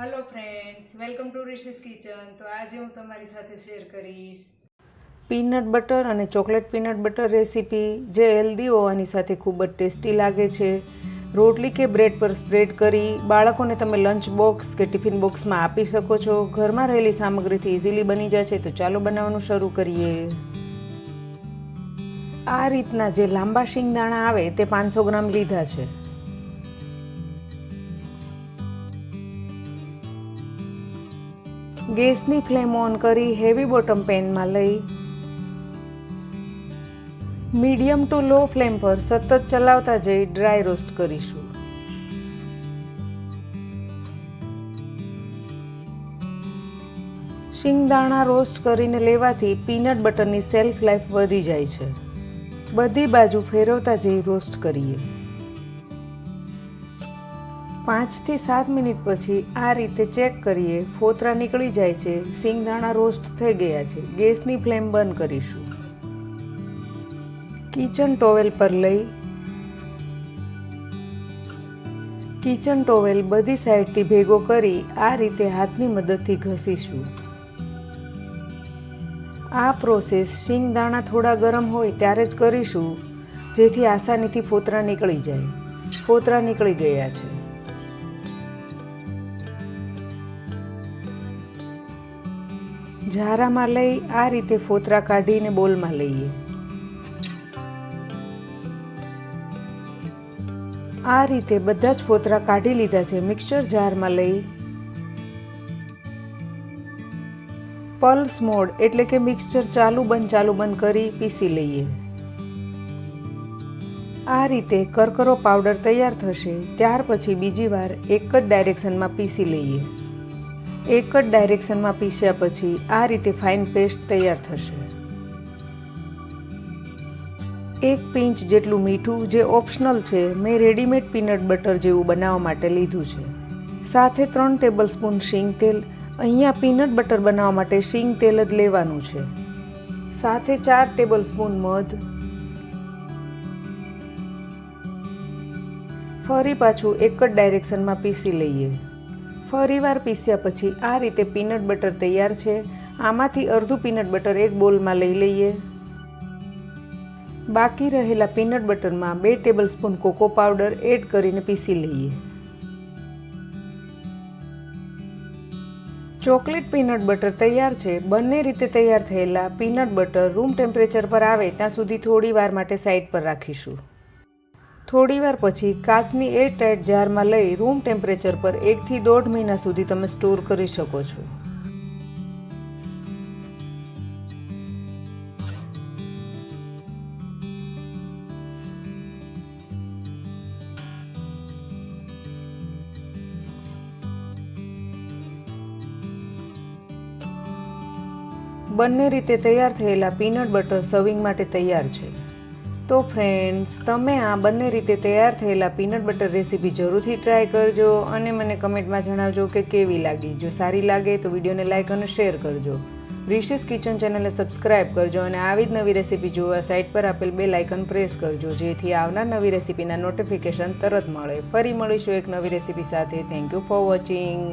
Hello friends welcome to Rishi's kitchen તો આજે હું તમારી સાથે શેર કરીશ. પીનટ બટર અને ચોકલેટ પીનટ બટર રેસીપી જે હેલ્ધી હોવાની સાથે ખૂબ જ ટેસ્ટી લાગે છે. રોટલી કે બ્રેડ પર સ્પ્રેડ કરી બાળકોને તમે લંચ બોક્સ કે ટિફિન બોક્સમાં આપી શકો છો. ઘરમાં રહેલી સામગ્રીથી ઇઝીલી બની જાય છે. તો ચાલો બનાવવાનું શરૂ કરીએ. આ રીતના જે લાંબા શિંગદાણા આવે તે પાંચસો ગ્રામ લીધા છે. ગેસની ફ્લેમ ઓન કરી હેવી બોટમ પેનમાં લઈ. મીડિયમ ટુ લો ફ્લેમ પર સતત ચલાવતા જઈ ડ્રાય રોસ્ટ કરીશું. શિંગદાણા રોસ્ટ કરીને લેવાથી પીનટ બટરની સેલ્ફ લાઈફ વધી જાય છે. બધી બાજુ ફેરવતા જઈ રોસ્ટ કરીએ. પાંચથી સાત મિનિટ પછી આ રીતે ચેક કરીએ, ફોતરા નીકળી જાય છે, સિંગદાણા રોસ્ટ થઈ ગયા છે, ગેસની ફ્લેમ બંધ કરીશું. કિચન ટોવેલ પર લઈ, કિચન ટોવેલ બધી સાઈડથી ભેગો કરી આ રીતે હાથની મદદથી ઘસીશું. આ પ્રોસેસ શિંગદાણા થોડા ગરમ હોય ત્યારે જ કરીશું, જેથી આસાનીથી ફોતરા નીકળી જાય. ફોતરા નીકળી ગયા છે. ઝારામાં લઈ આ રીતે ફોતરા કાઢીને બોલમાં લઈએ. આ રીતે બધા જ ફોતરા કાઢી લીધા છે. મિક્સર જારમાં લઈ પલ્સ મોડ એટલે કે મિક્સચર ચાલુ બંધ ચાલુ બંધ કરી પીસી લઈએ. આ રીતે કરકરો પાવડર તૈયાર થશે. ત્યાર પછી બીજી વાર એક જ ડાયરેક્શનમાં પીસી લઈએ. એક જ ડાયરેક્શનમાં પીસ્યા પછી આ રીતે ફાઇન પેસ્ટ તૈયાર થશે. એક પિંચ જેટલું મીઠું જે ઓપ્શનલ છે, મેં રેડીમેડ પીનટ બટર જેવું બનાવવા માટે લીધું છે. સાથે ત્રણ ટેબલ સ્પૂન શીંગ તેલ, અહીંયા પીનટ બટર બનાવવા માટે શીંગ તેલ જ લેવાનું છે. સાથે ચાર ટેબલ સ્પૂન મધ. ફરી પાછું એક જ ડાયરેક્શનમાં પીસી લઈએ. ફરીવાર પીસ્યા પછી આ રીતે પીનટ બટર તૈયાર છે. આમાંથી અડધું પીનટ બટર એક બોલમાં લઈ લઈએ. બાકી રહેલા પીનટ બટરમાં બે tablespoon cocoa powder add કરીને પીસી લઈએ. ચોકલેટ પીનટ બટર તૈયાર છે. બંને રીતે તૈયાર થયેલા પીનટ બટર રૂમ ટેમ્પરેચર પર આવે ત્યાં સુધી થોડી વાર માટે સાઈડ પર રાખીશું. થોડીવાર પછી કાચની એર ટાઈટ જારમાં લઈ રૂમ ટેમ્પરેચર પર એકથી દોઢ મહિના સુધી તમે સ્ટોર કરી શકો છો. બંને રીતે તૈયાર થયેલા પીનટ બટર સર્વિંગ માટે તૈયાર છે. તો ફ્રેન્ડ્સ તમે આ બંને રીતે તૈયાર થયેલા પીનટ બટર રેસીપી જરૂરથી ટ્રાય કરજો અને મને કમેન્ટમાં જણાવજો કે કેવી લાગી. જો સારી લાગે તો વિડીયોને લાઇક અને શેર કરજો. રિશિસ કિચન ચેનલને સબસ્ક્રાઇબ કરજો અને આવી જ નવી રેસીપી જોવા સાઇટ પર આપેલ બે લાઇકન પ્રેસ કરજો. જેથી આવનાર નવી રેસીપીના નોટિફિકેશન તરત મળે. ફરી મળીશું એક નવી રેસીપી સાથે. Thank you for watching